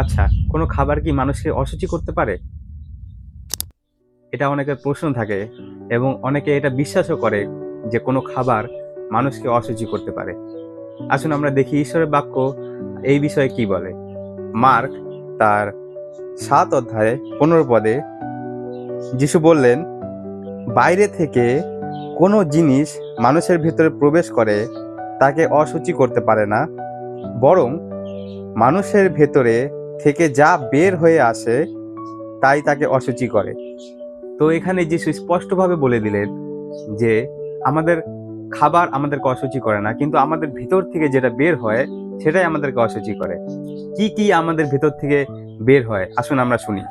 আচ্ছা কোনো খাবার কি মানুষকে অসুচি করতে পারে? এটা অনেকের প্রশ্ন থাকে এবং অনেকে এটা বিশ্বাসও করে যে কোনো খাবার মানুষকে অসুচি করতে পারে। আসুন আমরা দেখি ঈশ্বরের বাক্য এই বিষয়ে কি বলে। মার্ক তার সাত অধ্যায়ে পনেরো পদে যিশু বললেন, বাইরে থেকে কোনো জিনিস মানুষের ভেতরে প্রবেশ করে তাকে অসুচি করতে পারে না, বরং মানুষের ভেতরে থেকে যা বের হয়ে আসে, তাই তাকে অসুচি করে। তো এখানে যিশু স্পষ্টভাবে বলে দিলেন যে, আমাদের খাবার আমাদেরকে অসুচি করে না, কিন্তু আমাদের ভিতর থেকে যেটা বের হয়, সেটাই আমাদেরকে অসুচি করে। কি কি আমাদের ভেতর থেকে বের হয়? আসুন আমরা শুনি।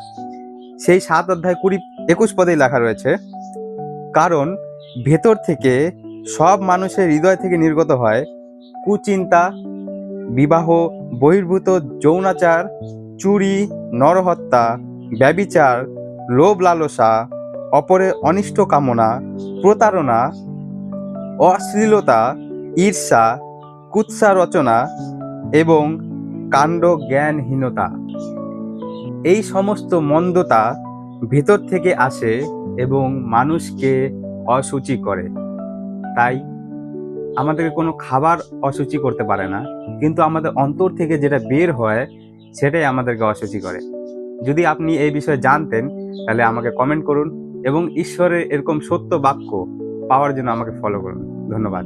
সেই সাত অধ্যায় কুড়ি, একুশ পদেই লেখা রয়েছে, কারণ ভেতর থেকে সব মানুষের হৃদয় থেকে নির্গত হয় কুচিন্তা বিবাহ, বহির্ভূত যৌনাচার, চুরি, নরহত্যা, ব্যবিচার লোভ লালসা অপরের অনিষ্ট কামনা, প্রতারণা, অশ্লীলতা, ঈর্ষা, কুৎসা রচনা এবং কাণ্ড জ্ঞানহীনতা। এই সমস্ত মন্দতা ভিতর থেকে আসে এবং মানুষকে অসুচি করে। তাই আমাদেরকে কোনো খাবার অসুচি করতে পারে না, কিন্তু আমাদের অন্তর থেকে যেটা বের হয়, সেটাই আমাদেরকে অসুচি করে। যদি আপনি এই বিষয়ে জানতেন, তাহলে আমাকে কমেন্ট করুন এবং ঈশ্বরের এরকম সত্য বাক্য পাওয়ার জন্য আমাকে ফলো করুন। ধন্যবাদ।